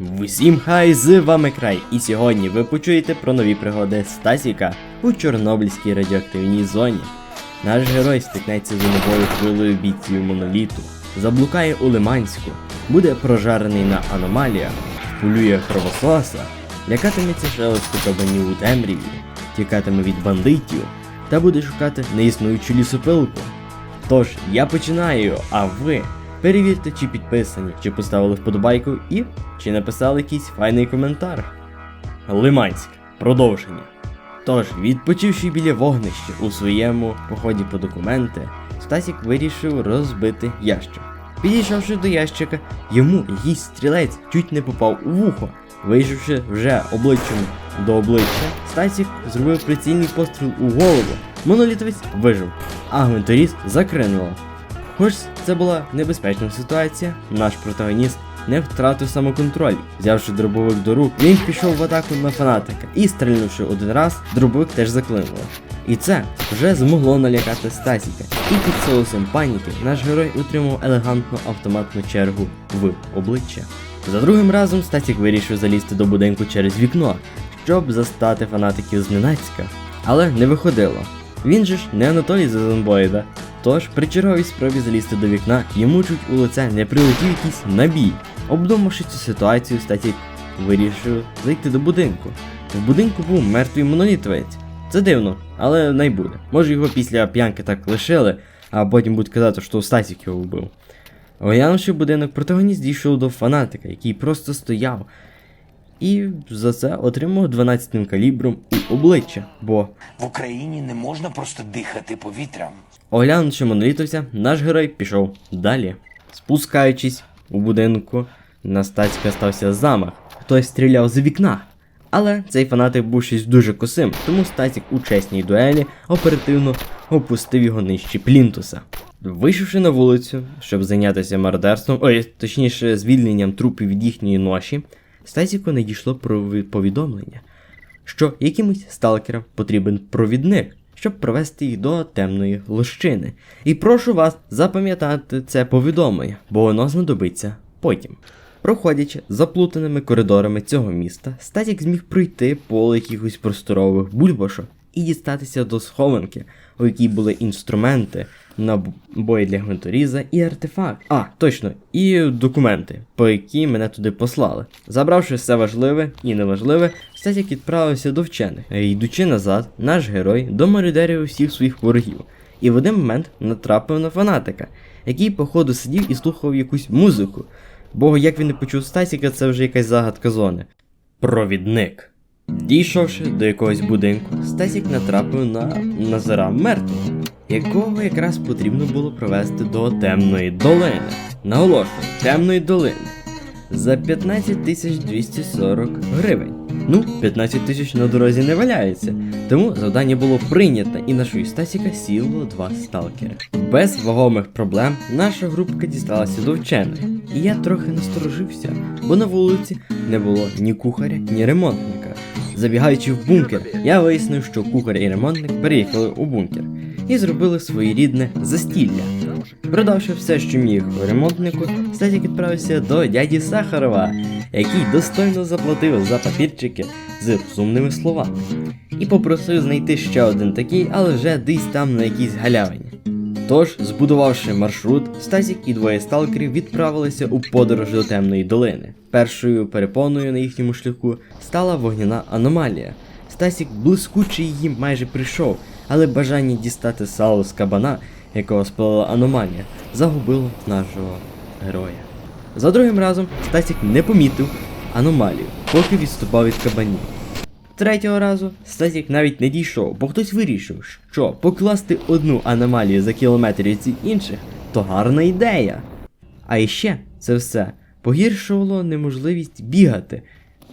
Всім хай з вами край, і сьогодні ви почуєте про нові пригоди Стасіка у Чорнобильській радіоактивній зоні. Наш герой стикнеться з новою хвилею бійців моноліту, заблукає у Лиманську, буде прожарений на аномаліях, полює кровососа, лякатиметься шелесту кабанів у темряві, тікатиме від бандитів та буде шукати неіснуючу лісопилку. Тож, я починаю, а ви перевірте, чи підписані, чи поставили вподобайку і чи написали якийсь файний коментар. Лиманськ. Продовження. Тож, відпочивши біля вогнища у своєму поході по документи, Стасік вирішив розбити ящик. Підійшовши до ящика, йому якийсь стрілець чуть не попав у вухо. Вийшовши вже обличчям до обличчя, Стасік зробив прицільний постріл у голову. Монолітовець вижив, а гвинторіз закринуло. Хоч це була небезпечна ситуація, наш протагоніст не втратив самоконтроль. Взявши дробовик до рук, він пішов в атаку на фанатика і, стрільнувши один раз, дробовик теж заклинуло. І це вже змогло налякати Стасіка. І під соусом паніки наш герой утримав елегантну автоматну чергу в обличчя. За другим разом Стасік вирішив залізти до будинку через вікно, щоб застати фанатиків зненацька. Але не виходило. Він же ж не Анатолій Зазенбоїда, Тож при черговій спробі залізти до вікна, йому чуть у лице не прилетів якийсь набій. Обдумавши цю ситуацію, Статік вирішив зайти до будинку. В будинку був мертвий монолітовець. Це дивно, але не буде. Може його після п'янки так лишили, а потім будуть казати, що Стасік його вбив. Оглянувши будинок, протагоніст дійшов до фанатика, який просто стояв. І за це отримав 12 калібром у обличчя, бо В Україні не можна просто дихати повітрям. Оглянувши монолітовця, наш герой пішов далі. Спускаючись у будинку, на стацька стався замах. Хтось стріляв з вікна. Але цей фанатик був щось дуже косим, тому Стасік у чесній дуелі оперативно опустив його нижче плінтуса. Вийшовши на вулицю, щоб зайнятися мародерством, ой, точніше, звільненням трупів від їхньої ноші, Стасіку надійшло про повідомлення, що якимось сталкерам потрібен провідник, щоб провести їх до темної лощини. І прошу вас запам'ятати це повідомлення, бо воно знадобиться потім. Проходячи заплутаними коридорами цього міста, Статік зміг пройти поле якихось просторових бульбашок і дістатися до схованки, у якій були інструменти, набої для гвинторіза і артефакт. А, точно, і документи, по які мене туди послали. Забравши все важливе і неважливе, Стасік відправився до вчених. Йдучи назад, наш герой доморидерив усіх своїх ворогів. І в один момент натрапив на фанатика, який, походу, сидів і слухав якусь музику. Бо як він не почув Стасіка, це вже якась загадка зони. Провідник. Дійшовши до якогось будинку, Стасік натрапив на Назара мертвого, якого якраз потрібно було провести до темної долини. Наголошую, темної долини. За 15 тисяч 240 гривень. Ну, 15 тисяч на дорозі не валяється. Тому завдання було прийнято, і на шию Стасіка сіло два сталкери. Без вагомих проблем наша групка дісталася до вчених. І я трохи насторожився, бо на вулиці не було ні кухаря, ні ремонтника. Забігаючи в бункер, я вияснив, що кухар і ремонтник переїхали у бункер і зробили своєрідне застілля. Продавши все, що міг ремонтнику, Стасік відправився до дяді Сахарова, який достойно заплатив за папірчики з сумними словами, і попросив знайти ще один такий, але вже десь там на якійсь галявині. Тож, збудувавши маршрут, Стасік і двоє сталкерів відправилися у подорож до темної долини. Першою перепоною на їхньому шляху стала вогняна аномалія. Стасік блискуче її майже прийшов, але бажання дістати сало з кабана, якого спалила аномалія, загубило нашого героя. За другим разом Стасік не помітив аномалію, поки відступав від кабанів. Третього разу Стасік навіть не дійшов, бо хтось вирішив, що покласти одну аномалію за кілометр від інших то гарна ідея. А іще це все погіршувало неможливість бігати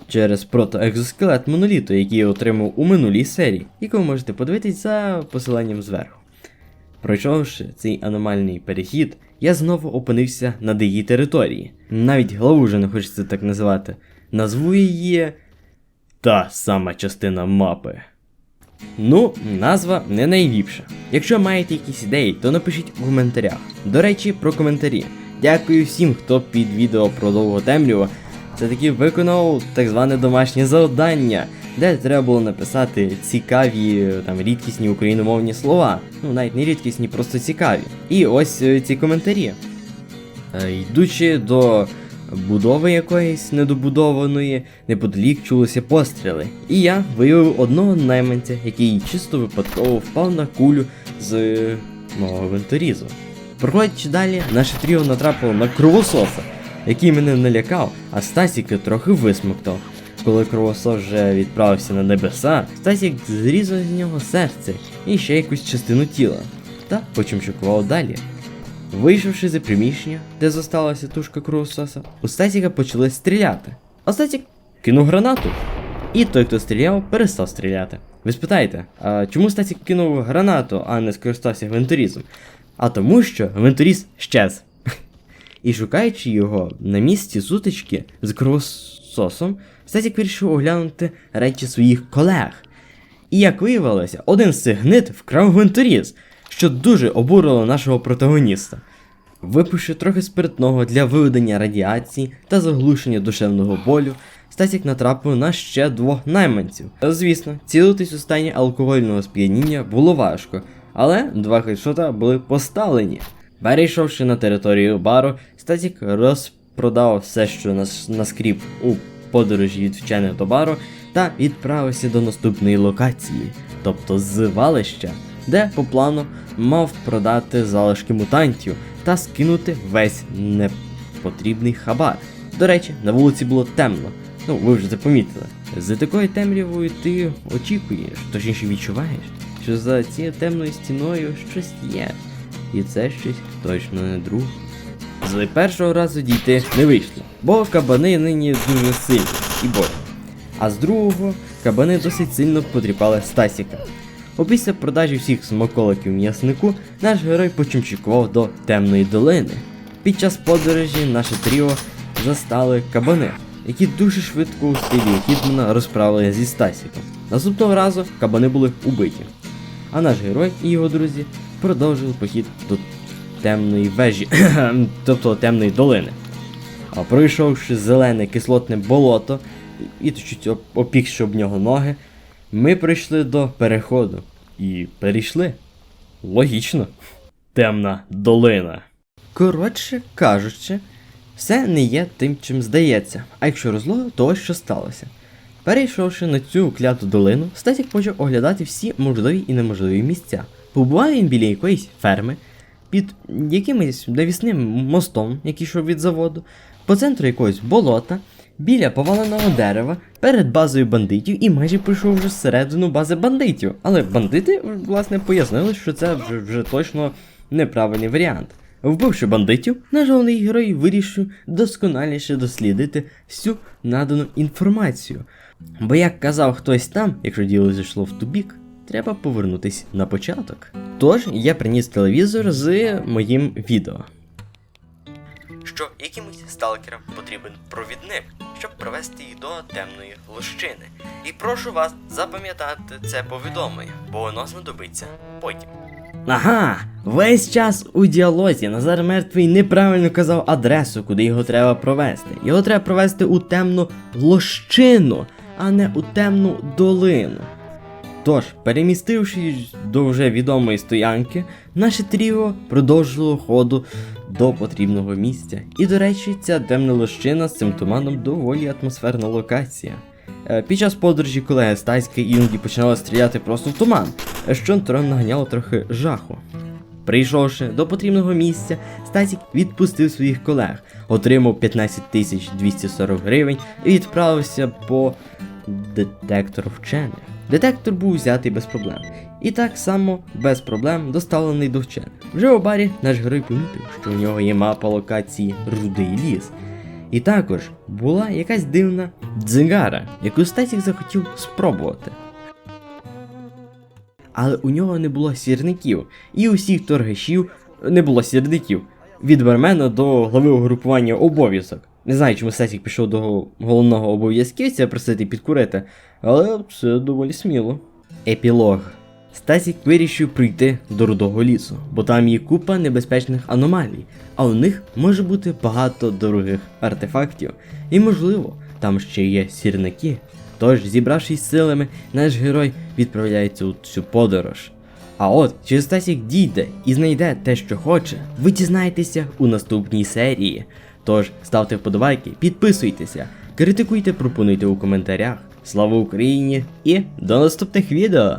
через протоекзоскелет моноліту, який я отримав у минулій серії, яку ви можете подивитись за посиланням зверху. Пройшовши цей аномальний перехід, я знову опинився на дикій території. Навіть главу вже не хочеться так називати. Назву її та сама частина мапи. Ну, назва не найліпша. Якщо маєте якісь ідеї, то напишіть у коментарях. До речі, про коментарі. Дякую всім, хто під відео про довго темряву все-таки виконав так зване домашнє завдання, де треба було написати цікаві там рідкісні україномовні слова. Ну, навіть не рідкісні, просто цікаві. І ось е, ці коментарі. Е, Йдучи до будови якоїсь недобудованої, неподалік чулися постріли. І я виявив одного найманця, який чисто випадково впав на кулю з е, мого винторізу. Проходячи далі, наше тріо натрапило на кровососа, який мене налякав, а Стасіка трохи висмоктав. Коли кровосос вже відправився на небеса, Стасік зрізав з нього серце і ще якусь частину тіла, та почимчукував далі. Вийшовши за приміщення, де зосталася тушка кровососа, у Стасіка почали стріляти. А Стасік кинув гранату. І той, хто стріляв, перестав стріляти. Ви спитаєте, а чому Стасік кинув гранату, а не скористався гвинторізом? А тому, що гвинторіз щез. І шукаючи його на місці сутички з кровососом, Стасік вирішив оглянути речі своїх колег. І як виявилося, один з цих гнид вкрав гвинторіз, що дуже обурило нашого протагоніста. Випивши трохи спиртного для виведення радіації та заглушення душевного болю, Стасік натрапив на ще двох найманців. Звісно, цілитись у стані алкогольного сп'яніння було важко, але два хедшота були поставлені. Перейшовши на територію бару, Стасік розпродав все, що нас наскріп у подорожі від вчених до бару, та відправився до наступної локації, тобто звалища, де по плану мав продати залишки мутантів та скинути весь непотрібний хабар. До речі, на вулиці було темно. Ну, ви вже це помітили. За такою темрявою ти очікуєш, точніше відчуваєш, що за цією темною стіною щось є. І це щось точно не друг. З першого разу дійти не вийшло, бо кабани нині дуже сильні і болі. А з другого кабани досить сильно потріпали Стасіка. Опісля продажі всіх смаколиків м'яснику наш герой почимчикував до темної долини. Під час подорожі наше тріо застали кабани, які дуже швидко у стилі Хітмана розправили зі Стасіком. Наступного разу кабани були убиті. А наш герой і його друзі продовжили похід до темної вежі, тобто темної долини. А пройшовши зелене кислотне болото і чуть опікши об нього ноги, ми прийшли до переходу. І перейшли. Логічно. Темна долина. Коротше кажучи, все не є тим, чим здається, а якщо розлого, то ось що сталося. Перейшовши на цю кляту долину, Стасік почав оглядати всі можливі і неможливі місця. Побував він біля якоїсь ферми, під якимось навісним мостом, який йшов від заводу, по центру якогось болота, біля поваленого дерева, перед базою бандитів і майже прийшов вже всередину бази бандитів. Але бандити, власне, пояснили, що це вже, вже точно неправильний варіант. Вбивши бандитів, наш головний герой вирішив досконаліше дослідити всю надану інформацію. Бо як казав хтось там, якщо діло зійшло в тубік, треба повернутись на початок. Тож я приніс телевізор з моїм відео. Що якимось сталкерам потрібен провідник, щоб провести їх до темної лощини. І прошу вас запам'ятати це повідомлення, бо воно знадобиться потім. Ага, весь час у діалозі Назар мертвий неправильно казав адресу, куди його треба провести. Його треба провести у темну лощину, а не у темну долину. Тож, перемістившись до вже відомої стоянки, наше тріо продовжило ходу до потрібного місця. І, до речі, ця темна лощина з цим туманом доволі атмосферна локація. Е, Під час подорожі колеги Стаська іноді починали стріляти просто в туман, що трохи наганяло трохи жаху. Прийшовши до потрібного місця, Стасік відпустив своїх колег, отримав 15 тисяч 240 гривень і відправився по детектор вчених. Детектор був взятий без проблем. І так само без проблем доставлений до вчених. Вже у барі наш герой помітив, що у нього є мапа локації Рудий ліс. І також була якась дивна дзигара, яку Стасік захотів спробувати. Але у нього не було сірників, і у всіх торгашів не було сірників. Від бармена до глави угрупування обов'язок. Не знаю, чому Стасік пішов до головного обов'язківця просити підкурити, але це доволі сміло. Епілог. Стасік вирішив прийти до рудого лісу, бо там є купа небезпечних аномалій, а у них може бути багато дорогих артефактів. І можливо, там ще є сірники. Тож, зібравшись силами, наш герой відправляється у цю подорож. А от, чи Стасік дійде і знайде те, що хоче, ви дізнаєтеся у наступній серії. Тож ставте вподобайки, підписуйтеся, критикуйте, пропонуйте у коментарях. Слава Україні і до наступних відео!